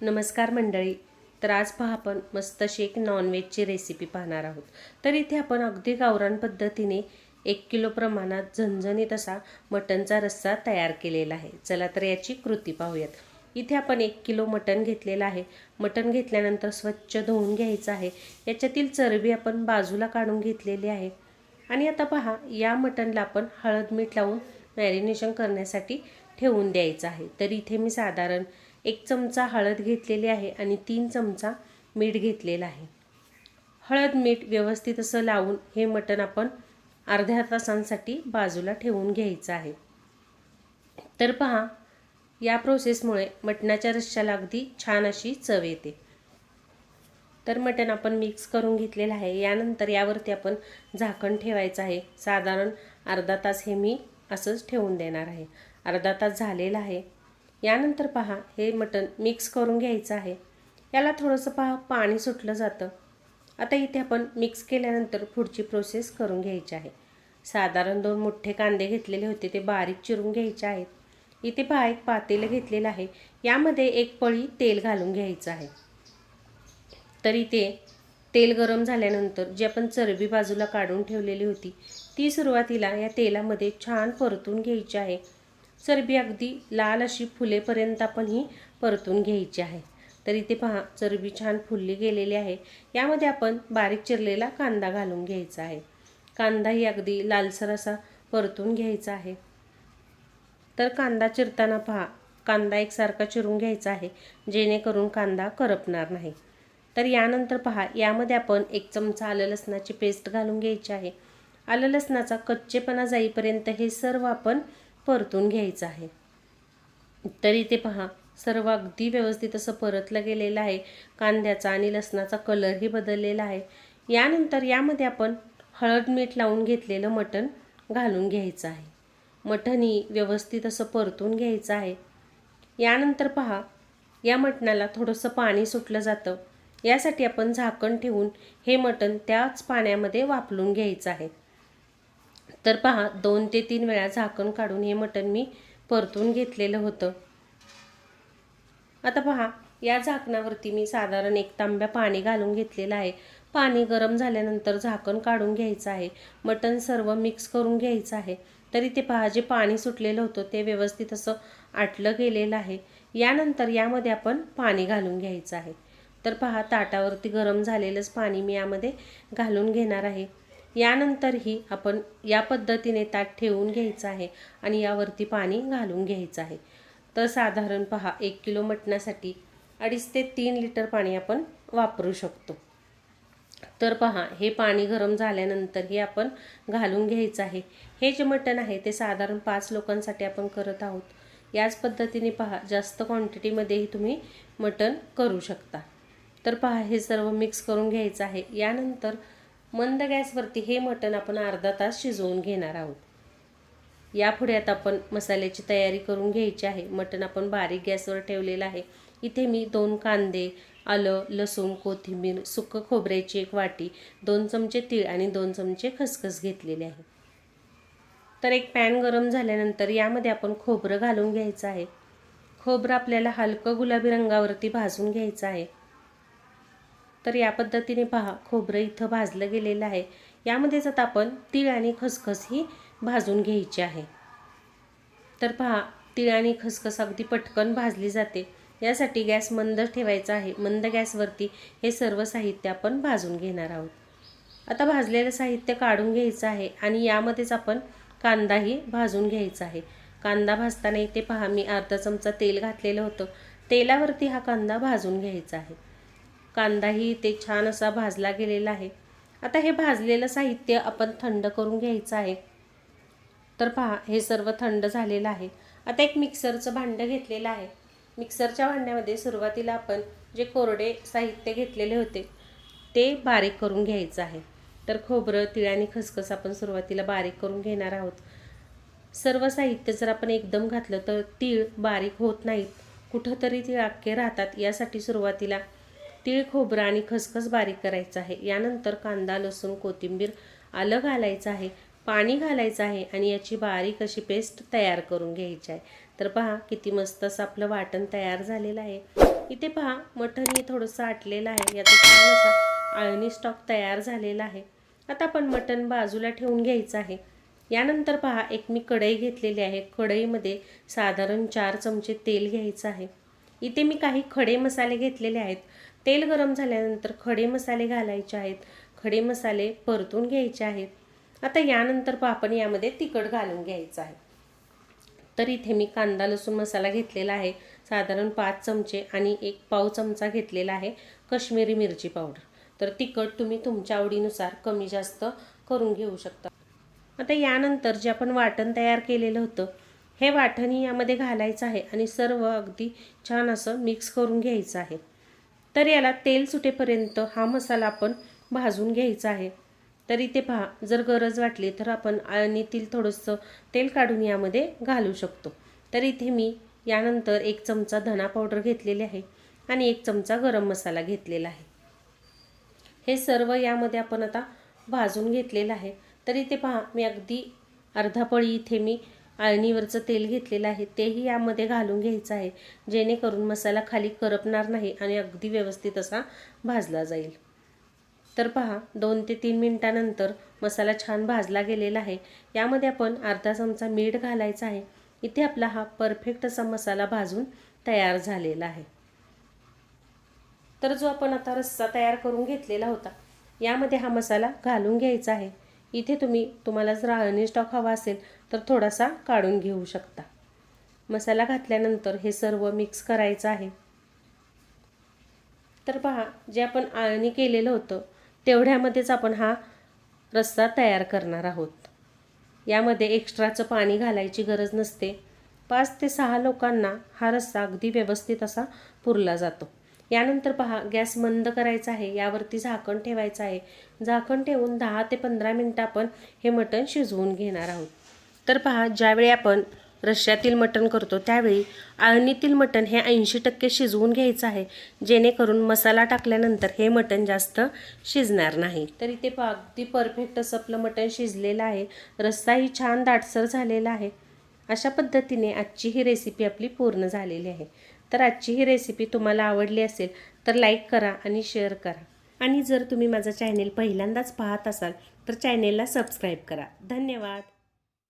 नमस्कार मंडळी. तर आज पहा आपण मस्त अशी एक नॉनव्हेजची रेसिपी पाहणार आहोत. तर इथे आपण अगदी गावरान पद्धतीने एक किलो प्रमाणात झणझणीत असा मटणचा रस्सा तयार केलेला आहे. चला तर याची कृती पाहूयात. इथे आपण एक किलो मटण घेतलेलं आहे. मटण घेतल्यानंतर स्वच्छ धुवून घ्यायचं आहे. याच्यातील चरबी आपण बाजूला काढून घेतलेली आहे. आणि आता पहा या मटणला आपण हळद मीठ लावून मॅरिनेशन करण्यासाठी ठेवून द्यायचं आहे. तर इथे मी साधारण एक चमचा हळद घेतलेली आहे आणि तीन चमचा मीठ घेतलेलं आहे. हळद मीठ व्यवस्थित असं लावून हे मटण आपण अर्ध्या तासांसाठी बाजूला ठेवून घ्यायचं आहे. तर पहा या प्रोसेसमुळे मटणाच्या रश्श्याला अगदी छान अशी चव येते. तर मटण आपण मिक्स करून घेतलेलं आहे. यानंतर यावरती आपण झाकण ठेवायचं आहे. साधारण अर्धा तास हे मी असंच ठेवून देणार आहे. अर्धा तास झालेला आहे. यानंतर पहा हे मटण मिक्स करून घ्यायचं आहे. याला थोडंसं पहा पाणी सुटलं जातं. आता इथे आपण मिक्स केल्यानंतर पुढची प्रोसेस करून घ्यायची आहे. साधारण दोन मोठे कांदे घेतलेले होते ते बारीक चिरून घ्यायचे आहेत. इथे पहा एक पातेलं घेतलेलं आहे. यामध्ये एक पळी तेल घालून घ्यायचं आहे. तर इथे तेल गरम झाल्यानंतर जी आपण चरबी बाजूला काढून ठेवलेली होती ती सुरुवातीला या तेलामध्ये छान परतून घ्यायची आहे. चरबी अगदी लाल अशी फुलेपर्यंत आपण ही परतून घ्यायची आहे. तर इथे पहा चरबी छान फुलली गेलेली आहे. यामध्ये आपण बारीक चिरलेला कांदा घालून घ्यायचा आहे. कांदाही अगदी लालसर असा परतून घ्यायचा आहे. तर कांदा चिरताना पहा कांदा एकसारखा चिरून घ्यायचा आहे जेणेकरून कांदा करपणार नाही. तर यानंतर पहा यामध्ये आपण एक चमचा आलं लसणाची पेस्ट घालून घ्यायची आहे. आलं लसणाचा कच्चेपणा जाईपर्यंत हे सर्व आपण परतून घ्यायचं आहे. तर इथे पहा सर्व अगदी व्यवस्थित असं परतलं गेलेलं आहे. कांद्याचा आणि लसणाचा कलरही बदललेला आहे. यानंतर यामध्ये आपण हळद मीठ लावून घेतलेलं मटण घालून घ्यायचं आहे. मटणही व्यवस्थित असं परतून घ्यायचं आहे. यानंतर पहा या मटणाला थोडंसं पाणी सुटलं जातं. यासाठी आपण झाकण ठेवून हे मटण त्याच पाण्यामध्ये वापरून घ्यायचं आहे. तर पहा दोन ते तीन वेळा झाकण काढून हे मटण मी परतून घेतलेलं होतं. आता पहा या झाकणावरती मी साधारण एक तांब्या पाणी घालून घेतलेलं आहे. पाणी गरम झाल्यानंतर झाकण काढून घ्यायचं आहे. मटण सर्व मिक्स करून घ्यायचं आहे. तरी ते पहा जे पाणी सुटलेलं होतं ते व्यवस्थित असं आटलं गेलेलं आहे. यानंतर यामध्ये आपण पाणी घालून घ्यायचं आहे. तर पहा ताटावरती गरम झालेलंच पाणी मी यामध्ये घालून घेणार आहे. यानंतरही आपण या पद्धतीने ताट ठेवून घ्यायचं आहे आणि यावरती पाणी घालून घ्यायचं आहे. तर साधारण पहा एक किलो मटणासाठी अडीच ते तीन लिटर पाणी आपण वापरू शकतो. तर पहा हे पाणी गरम झाल्यानंतर हे आपण घालून घ्यायचं आहे. हे जे मटण आहे ते साधारण पाच लोकांसाठी आपण करत आहोत. याच पद्धतीने पहा जास्त क्वांटिटीमध्येही तुम्ही मटण करू शकता. तर पहा हे सर्व मिक्स करून घ्यायचं आहे. यानंतर मंद गॅसवरती हे मटण आपण अर्धा तास शिजवून घेणार आहोत. यापुढे आता आपण मसाल्याची तयारी करून घ्यायची आहे. मटण आपण बारीक गॅसवर ठेवलेलं आहे. इथे मी दोन कांदे आलं लसूण कोथिंबीर सुकं खोबऱ्याची एक वाटी दोन चमचे तीळ आणि दोन चमचे खसखस घेतलेले आहे. तर एक पॅन गरम झाल्यानंतर यामध्ये आपण खोबरं घालून घ्यायचं आहे. खोबरं आपल्याला हलकं गुलाबी रंगावरती भाजून घ्यायचं आहे. तर या पद्धतीने पहा खोबरं इथं भाजलं गेलेलं आहे. यामध्येच आता आपण तीळ आणि खसखस ही भाजून घ्यायची आहे. तर पहा तीळ आणि खसखस अगदी पटकन भाजली जाते. यासाठी गॅस मंद ठेवायचा आहे. मंद गॅसवरती हे सर्व साहित्य आपण भाजून घेणार आहोत. आता भाजलेलं साहित्य काढून घ्यायचं आहे आणि यामध्येच आपण कांदाही भाजून घ्यायचा आहे. कांदा भाजताना इथे पहा मी अर्धा चमचा तेल घातलेलं होतं. तेलावरती हा कांदा भाजून घ्यायचा आहे. कांदाही ते छान असा भाजला गेलेला आहे. आता हे भाजलेलं साहित्य आपण थंड करून घ्यायचं आहे. तर पहा हे सर्व थंड झालेलं आहे. आता एक मिक्सरचं भांडं घेतलेलं आहे. मिक्सरच्या भांड्यामध्ये सुरुवातीला आपण जे कोरडे साहित्य घेतलेले होते ते बारीक करून घ्यायचं आहे. तर खोबरं तिळ आणि खसखस आपण सुरुवातीला बारीक करून घेणार आहोत. सर्व साहित्य जर आपण एकदम घातलं तर तीळ बारीक होत नाहीत. कुठंतरी तीळ अख्खे राहतात. यासाठी सुरुवातीला तीळ खोबरं आणि खसखस बारीक करायचं आहे. यानंतर कांदा लसूण कोथिंबीर आलं घालायचं आहे. पाणी घालायचं आहे आणि याची बारीक अशी पेस्ट तयार करून घ्यायची आहे. तर पहा किती मस्त असं आपलं वाटण तयार झालेलं आहे. इथे पहा मटण हे थोडंसं आटलेलं आहे. याचा छान असा आळणी स्टॉक तयार झालेला आहे. आता आपण मटण बाजूला ठेवून घ्यायचं आहे. यानंतर पहा एक मी कढई घेतलेली आहे. कढईमध्ये साधारण चार चमचे तेल घ्यायचं आहे. इथे मी काही खडे मसाले घेतलेले आहेत. तेल गरम झाल्यानंतर खडे मसाले घालायचे आहेत. खडे मसाले परतून घ्यायचे आहेत. आता यानंतर पहा आपण यामध्ये तिखट घालून घ्यायचं आहे. तर इथे मी कांदा लसूण मसाला घेतलेला आहे. साधारण पाच चमचे आणि एक पाव चमचा घेतलेला आहे कश्मीरी मिरची पावडर. तर तिखट तुम्ही तुमच्या आवडीनुसार कमी जास्त करून घेऊ शकता. आता यानंतर जे आपण वाटण तयार केलेलं होतं हे वाटणी यामध्ये घालायचं आहे आणि सर्व अगदी छान असं मिक्स करून घ्यायचं आहे. तर याला तेल सुटेपर्यंत हा मसाला आपण भाजून घ्यायचा आहे. तर इथे पहा जर गरज वाटली तर आपण अळणीतील थोडंसं तेल काढून यामध्ये घालू शकतो. तर इथे मी यानंतर एक चमचा धना पावडर घेतलेली आहे आणि एक चमचा गरम मसाला घेतलेला आहे. हे सर्व यामध्ये आपण आता भाजून घेतलेलं आहे. तर इथे पहा मी अगदी अर्धा पळी इथे मी आळणीवरचं तेल घेतलेलं आहे तेही यामध्ये घालून घ्यायचं आहे. जेणेकरून मसाला खाली करपणार नाही आणि अगदी व्यवस्थित असा भाजला जाईल. तर पहा दोन ते तीन मिनटानंतर मसाला छान भाजला गेलेला आहे. यामध्ये आपण अर्धा चमचा मीठ घालायचा आहे. इथे आपला हा परफेक्ट असा मसाला भाजून तयार झालेला आहे. तर जो आपण आता रस्सा तयार करून घेतलेला होता यामध्ये हा मसाला घालून घ्यायचा आहे. इथे तुम्ही तुम्हाला जर आळणी स्टॉक हवा असेल तर थोडासा काढून घेऊ शकता. मसाला घातल्यानंतर हे सर्व मिक्स करायचं आहे. तर पहा जे आपण आळणी केलेलं होतं तेवढ्यामध्येच आपण हा रस्सा तयार करणार आहोत. यामध्ये एक्स्ट्राचं पाणी घालायची गरज नसते. पाच ते सहा लोकांना हा रस्सा अगदी व्यवस्थित असा पुरला जातो. यानंतर पहा गॅस मंद करायचा आहे. यावरती झाकण ठेवायचं आहे. झाकण ठेवून दहा ते पंधरा मिनटं आपण हे मटण शिजवून घेणार आहोत. तर पहा ज्यावेळी आपण रश्श्यातील मटण करतो त्यावेळी आळणीतील मटण हे ऐंशी टक्के शिजवून घ्यायचं आहे. जेणेकरून मसाला टाकल्यानंतर हे मटण जास्त शिजणार नाही. तर इथे पहा अगदी परफेक्ट असं आपलं मटण शिजलेलं आहे. रस्साही छान दाटसर झालेला आहे. अशा पद्धतीने आजची ही रेसिपी आपली पूर्ण झालेली आहे. तर आजची ही रेसिपी तुम्हाला आवडली असेल तर लाईक करा आणि शेअर करा. आणि जर तुम्ही माझा चॅनेल पहिल्यांदाच पाहत असाल तर चॅनेलला सबस्क्राईब करा. धन्यवाद.